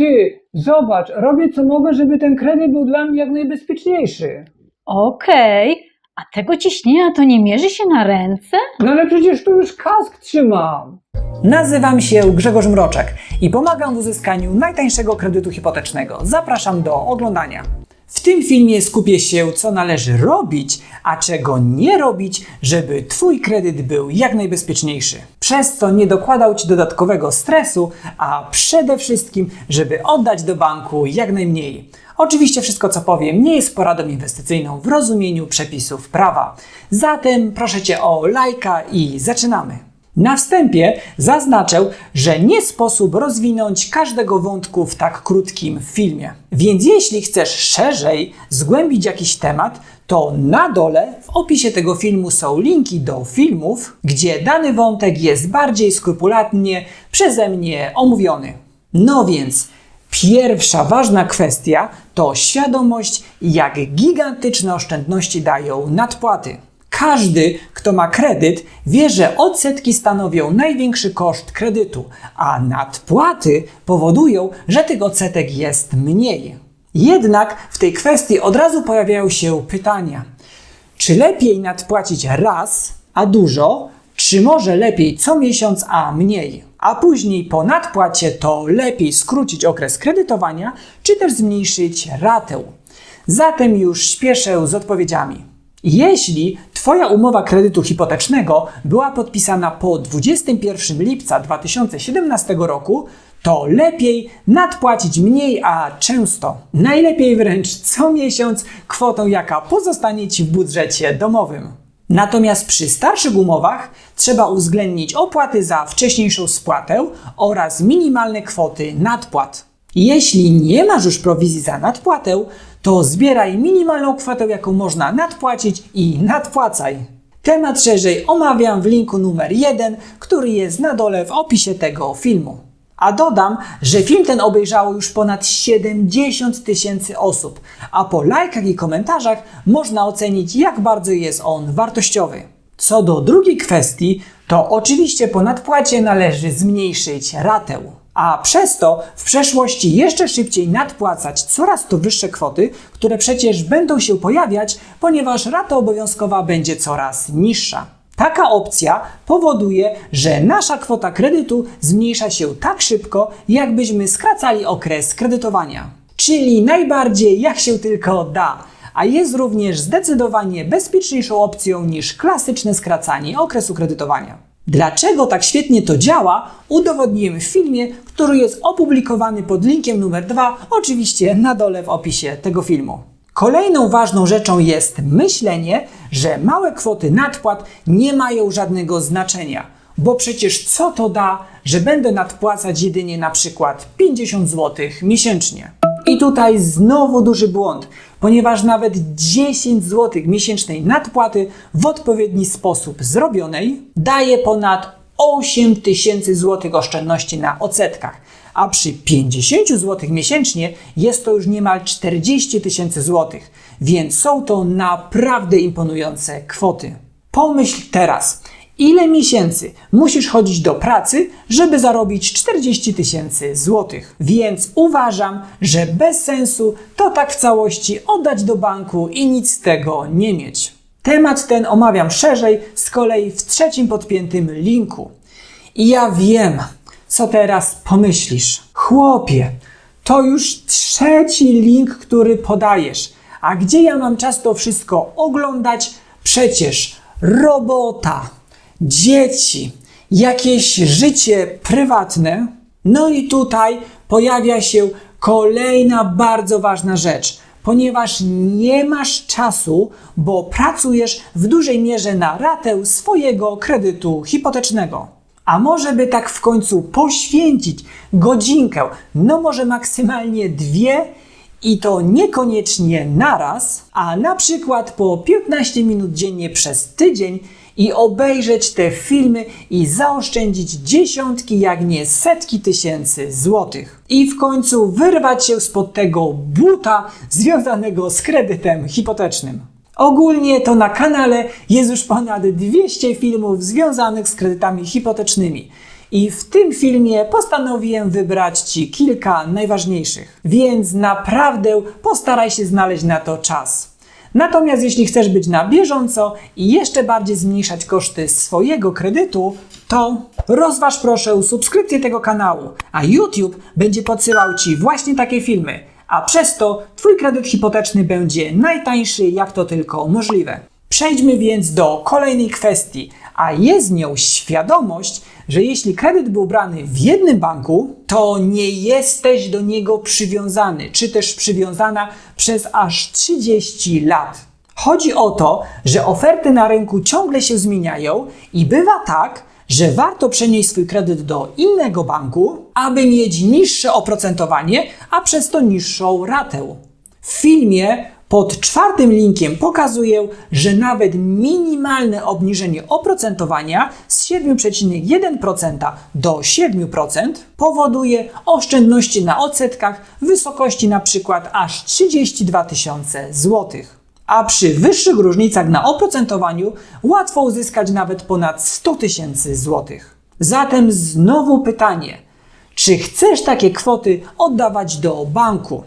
Ty, zobacz, robię co mogę, żeby ten kredyt był dla mnie jak najbezpieczniejszy. Okej, a tego ciśnienia to nie mierzy się na ręce? No ale przecież tu już kask trzymam. Nazywam się Grzegorz Mroczek i pomagam w uzyskaniu najtańszego kredytu hipotecznego. Zapraszam do oglądania. W tym filmie skupię się, co należy robić, a czego nie robić, żeby Twój kredyt był jak najbezpieczniejszy. Przez co nie dokładał Ci dodatkowego stresu, a przede wszystkim, żeby oddać do banku jak najmniej. Oczywiście wszystko, co powiem, nie jest poradą inwestycyjną w rozumieniu przepisów prawa. Zatem proszę Cię o lajka i zaczynamy. Na wstępie zaznaczę, że nie sposób rozwinąć każdego wątku w tak krótkim filmie. Więc jeśli chcesz szerzej zgłębić jakiś temat, to na dole w opisie tego filmu są linki do filmów, gdzie dany wątek jest bardziej skrupulatnie przeze mnie omówiony. No więc, pierwsza ważna kwestia to świadomość, jak gigantyczne oszczędności dają nadpłaty. Każdy, kto ma kredyt, wie, że odsetki stanowią największy koszt kredytu, a nadpłaty powodują, że tych odsetek jest mniej. Jednak w tej kwestii od razu pojawiają się pytania: czy lepiej nadpłacić raz, a dużo, czy może lepiej co miesiąc, a mniej? A później po nadpłacie to lepiej skrócić okres kredytowania, czy też zmniejszyć ratę? Zatem już śpieszę z odpowiedziami. Jeśli Twoja umowa kredytu hipotecznego była podpisana po 21 lipca 2017 roku, to lepiej nadpłacić mniej, a często. Najlepiej wręcz co miesiąc kwotą, jaka pozostanie Ci w budżecie domowym. Natomiast przy starszych umowach trzeba uwzględnić opłaty za wcześniejszą spłatę oraz minimalne kwoty nadpłat. Jeśli nie masz już prowizji za nadpłatę, to zbieraj minimalną kwotę, jaką można nadpłacić i nadpłacaj. Temat szerzej omawiam w linku numer 1, który jest na dole w opisie tego filmu. A dodam, że film ten obejrzało już ponad 70 tysięcy osób, a po lajkach i komentarzach można ocenić, jak bardzo jest on wartościowy. Co do drugiej kwestii, to oczywiście po nadpłacie należy zmniejszyć ratę a przez to w przeszłości jeszcze szybciej nadpłacać coraz to wyższe kwoty, które przecież będą się pojawiać, ponieważ rata obowiązkowa będzie coraz niższa. Taka opcja powoduje, że nasza kwota kredytu zmniejsza się tak szybko, jakbyśmy skracali okres kredytowania. Czyli najbardziej jak się tylko da. A jest również zdecydowanie bezpieczniejszą opcją niż klasyczne skracanie okresu kredytowania. Dlaczego tak świetnie to działa, udowodniłem w filmie, który jest opublikowany pod linkiem numer 2, oczywiście na dole w opisie tego filmu. Kolejną ważną rzeczą jest myślenie, że małe kwoty nadpłat nie mają żadnego znaczenia, bo przecież co to da, że będę nadpłacać jedynie na przykład 50 zł miesięcznie. I tutaj znowu duży błąd, ponieważ nawet 10 zł miesięcznej nadpłaty w odpowiedni sposób zrobionej daje ponad 8 tysięcy złotych oszczędności na odsetkach, a przy 50 zł miesięcznie jest to już niemal 40 tysięcy złotych, więc są to naprawdę imponujące kwoty. Pomyśl teraz, ile miesięcy musisz chodzić do pracy, żeby zarobić 40 tysięcy złotych. Więc uważam, że bez sensu to tak w całości oddać do banku i nic z tego nie mieć. Temat ten omawiam szerzej z kolei w trzecim podpiętym linku. I ja wiem, co teraz pomyślisz. Chłopie, to już trzeci link, który podajesz. A gdzie ja mam czas to wszystko oglądać? Przecież robota, dzieci, jakieś życie prywatne. No i tutaj pojawia się kolejna bardzo ważna rzecz, ponieważ nie masz czasu, bo pracujesz w dużej mierze na ratę swojego kredytu hipotecznego. A może by tak w końcu poświęcić godzinkę, no może maksymalnie dwie, i to niekoniecznie naraz, a na przykład po 15 minut dziennie przez tydzień i obejrzeć te filmy i zaoszczędzić dziesiątki, jak nie setki tysięcy złotych. I w końcu wyrwać się spod tego buta związanego z kredytem hipotecznym. Ogólnie to na kanale jest już ponad 200 filmów związanych z kredytami hipotecznymi. i w tym filmie postanowiłem wybrać Ci kilka najważniejszych. Więc naprawdę postaraj się znaleźć na to czas. Natomiast jeśli chcesz być na bieżąco i jeszcze bardziej zmniejszać koszty swojego kredytu, to rozważ proszę subskrypcję tego kanału, a YouTube będzie podsyłał Ci właśnie takie filmy, a przez to Twój kredyt hipoteczny będzie najtańszy jak to tylko możliwe. Przejdźmy więc do kolejnej kwestii, a jest nią świadomość, że jeśli kredyt był brany w jednym banku, to nie jesteś do niego przywiązany, czy też przywiązana przez aż 30 lat. Chodzi o to, że oferty na rynku ciągle się zmieniają i bywa tak, że warto przenieść swój kredyt do innego banku, aby mieć niższe oprocentowanie, a przez to niższą ratę. W filmie pod czwartym linkiem pokazuję, że nawet minimalne obniżenie oprocentowania z 7,1% do 7% powoduje oszczędności na odsetkach w wysokości przykład aż 32 tysiące złotych. A przy wyższych różnicach na oprocentowaniu łatwo uzyskać nawet ponad 100 tysięcy złotych. Zatem znowu pytanie, czy chcesz takie kwoty oddawać do banku?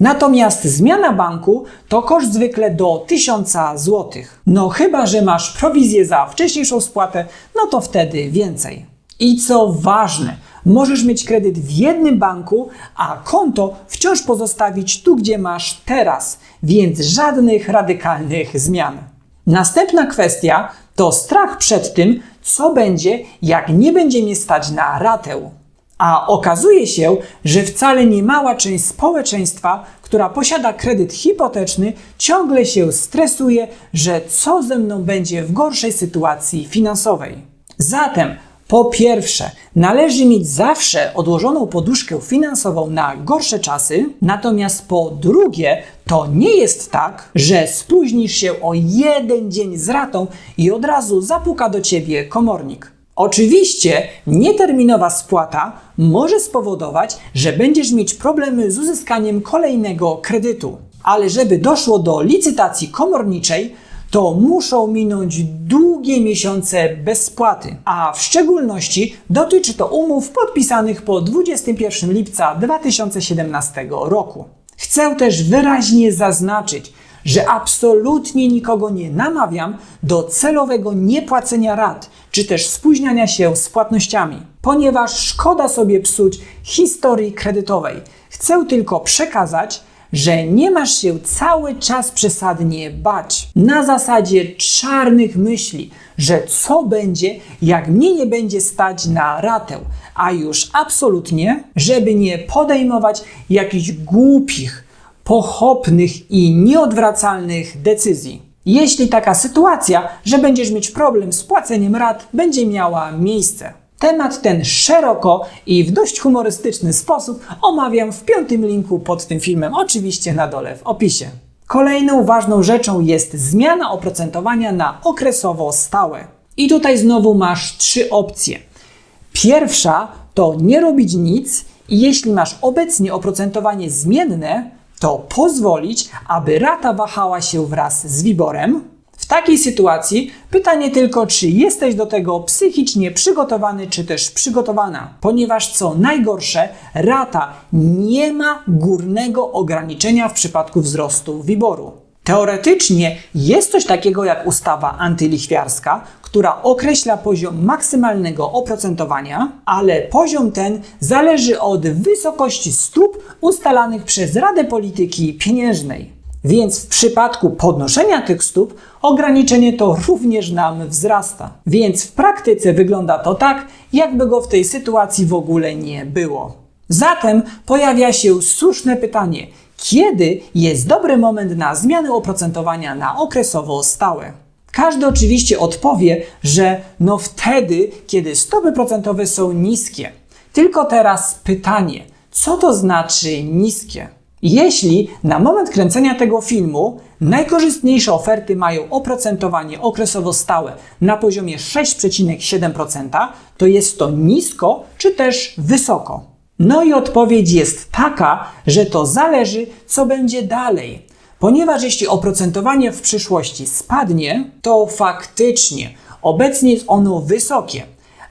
Natomiast zmiana banku to koszt zwykle do 1000 zł. No chyba, że masz prowizję za wcześniejszą spłatę, no to wtedy więcej. I co ważne, możesz mieć kredyt w jednym banku, a konto wciąż pozostawić tu, gdzie masz teraz, więc żadnych radykalnych zmian. Następna kwestia to strach przed tym, co będzie, jak nie będzie mnie stać na ratę. A okazuje się, że wcale nie mała część społeczeństwa, która posiada kredyt hipoteczny, ciągle się stresuje, że co ze mną będzie w gorszej sytuacji finansowej. Zatem, po pierwsze, należy mieć zawsze odłożoną poduszkę finansową na gorsze czasy, natomiast po drugie, to nie jest tak, że spóźnisz się o jeden dzień z ratą i od razu zapuka do ciebie komornik. Oczywiście nieterminowa spłata może spowodować, że będziesz mieć problemy z uzyskaniem kolejnego kredytu. Ale żeby doszło do licytacji komorniczej, to muszą minąć długie miesiące bez spłaty. A w szczególności dotyczy to umów podpisanych po 21 lipca 2017 roku. Chcę też wyraźnie zaznaczyć, że absolutnie nikogo nie namawiam do celowego niepłacenia rat, czy też spóźniania się z płatnościami, ponieważ szkoda sobie psuć historii kredytowej. Chcę tylko przekazać, że nie masz się cały czas przesadnie bać. Na zasadzie czarnych myśli, że co będzie, jak mnie nie będzie stać na ratę, a już absolutnie, żeby nie podejmować jakichś głupich, pochopnych i nieodwracalnych decyzji. Jeśli taka sytuacja, że będziesz mieć problem z płaceniem rat, będzie miała miejsce. Temat ten szeroko i w dość humorystyczny sposób omawiam w piątym linku pod tym filmem, oczywiście na dole w opisie. Kolejną ważną rzeczą jest zmiana oprocentowania na okresowo stałe. I tutaj znowu masz trzy opcje. Pierwsza to nie robić nic i jeśli masz obecnie oprocentowanie zmienne, to pozwolić, aby rata wahała się wraz z wiborem. W takiej sytuacji pytanie tylko, czy jesteś do tego psychicznie przygotowany, czy też przygotowana, ponieważ co najgorsze, rata nie ma górnego ograniczenia w przypadku wzrostu wiboru. Teoretycznie jest coś takiego jak ustawa antylichwiarska, która określa poziom maksymalnego oprocentowania, ale poziom ten zależy od wysokości stóp ustalanych przez Radę Polityki Pieniężnej. Więc w przypadku podnoszenia tych stóp ograniczenie to również nam wzrasta. Więc w praktyce wygląda to tak, jakby go w tej sytuacji w ogóle nie było. Zatem pojawia się słuszne pytanie: kiedy jest dobry moment na zmianę oprocentowania na okresowo stałe? Każdy oczywiście odpowie, że no wtedy, kiedy stopy procentowe są niskie. Tylko teraz pytanie, co to znaczy niskie? Jeśli na moment kręcenia tego filmu najkorzystniejsze oferty mają oprocentowanie okresowo stałe na poziomie 6,7%, to jest to nisko czy też wysoko? No i odpowiedź jest taka, że to zależy, co będzie dalej. Ponieważ jeśli oprocentowanie w przyszłości spadnie, to faktycznie obecnie jest ono wysokie,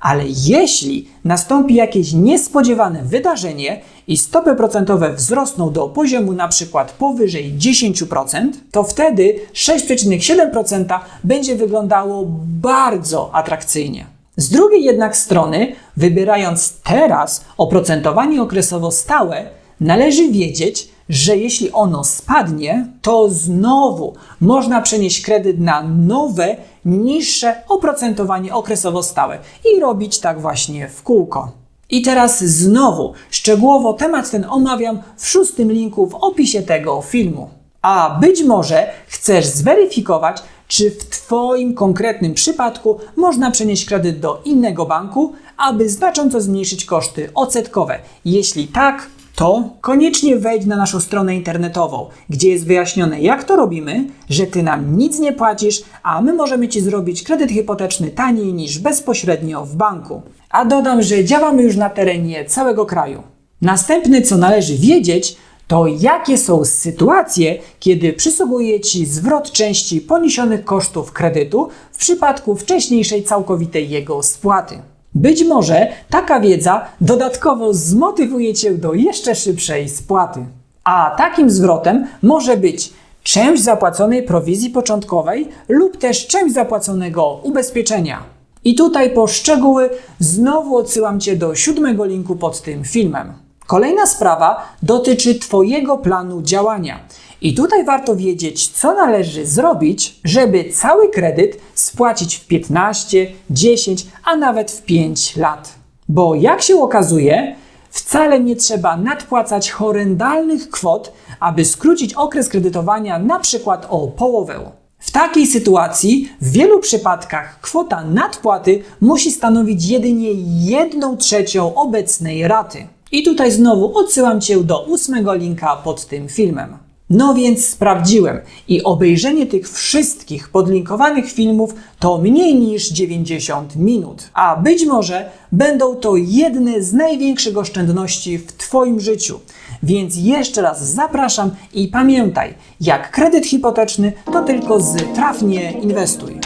Ale jeśli nastąpi jakieś niespodziewane wydarzenie i stopy procentowe wzrosną do poziomu na przykład powyżej 10%, to wtedy 6,7% będzie wyglądało bardzo atrakcyjnie. Z drugiej jednak strony, wybierając teraz oprocentowanie okresowo stałe, należy wiedzieć, że jeśli ono spadnie, to znowu można przenieść kredyt na nowe, niższe oprocentowanie okresowo stałe i robić tak właśnie w kółko. I teraz znowu szczegółowo temat ten omawiam w szóstym linku w opisie tego filmu. A być może chcesz zweryfikować, czy w Twoim konkretnym przypadku można przenieść kredyt do innego banku, aby znacząco zmniejszyć koszty odsetkowe. Jeśli tak, to koniecznie wejdź na naszą stronę internetową, gdzie jest wyjaśnione, jak to robimy, że Ty nam nic nie płacisz, a my możemy Ci zrobić kredyt hipoteczny taniej niż bezpośrednio w banku. A dodam, że działamy już na terenie całego kraju. Następne, co należy wiedzieć, to jakie są sytuacje, kiedy przysługuje Ci zwrot części poniesionych kosztów kredytu w przypadku wcześniejszej całkowitej jego spłaty. Być może taka wiedza dodatkowo zmotywuje Cię do jeszcze szybszej spłaty. A takim zwrotem może być część zapłaconej prowizji początkowej lub też część zapłaconego ubezpieczenia. I tutaj po szczegóły znowu odsyłam Cię do siódmego linku pod tym filmem. Kolejna sprawa dotyczy Twojego planu działania. I tutaj warto wiedzieć, co należy zrobić, żeby cały kredyt spłacić w 15, 10, a nawet w 5 lat. Bo jak się okazuje, wcale nie trzeba nadpłacać horrendalnych kwot, aby skrócić okres kredytowania na przykład o połowę. W takiej sytuacji w wielu przypadkach kwota nadpłaty musi stanowić jedynie 1 trzecią obecnej raty. I tutaj znowu odsyłam Cię do ósmego linka pod tym filmem. No więc sprawdziłem i obejrzenie tych wszystkich podlinkowanych filmów to mniej niż 90 minut. A być może będą to jedne z największych oszczędności w Twoim życiu. Więc jeszcze raz zapraszam i pamiętaj, jak kredyt hipoteczny to tylko z trafnie inwestuj.